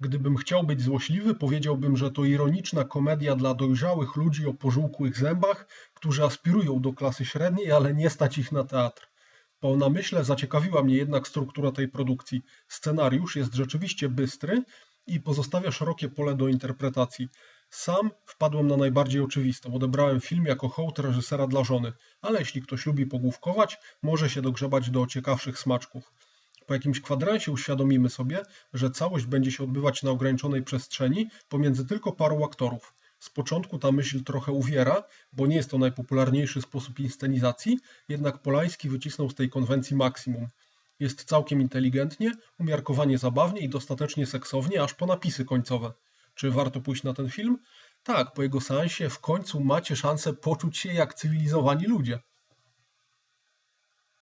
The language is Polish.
Gdybym chciał być złośliwy, powiedziałbym, że to ironiczna komedia dla dojrzałych ludzi o pożółkłych zębach, którzy aspirują do klasy średniej, ale nie stać ich na teatr. Po namyśle zaciekawiła mnie jednak struktura tej produkcji. Scenariusz jest rzeczywiście bystry i pozostawia szerokie pole do interpretacji. Sam wpadłem na najbardziej oczywistą. Odebrałem film jako hołd reżysera dla żony, ale jeśli ktoś lubi pogłówkować, może się dogrzebać do ciekawszych smaczków. Po jakimś kwadransie uświadomimy sobie, że całość będzie się odbywać na ograniczonej przestrzeni pomiędzy tylko paru aktorów. Z początku ta myśl trochę uwiera, bo nie jest to najpopularniejszy sposób inscenizacji, jednak Polański wycisnął z tej konwencji maksimum. Jest całkiem inteligentnie, umiarkowanie zabawnie i dostatecznie seksownie, aż po napisy końcowe. Czy warto pójść na ten film? Tak, po jego seansie w końcu macie szansę poczuć się jak cywilizowani ludzie.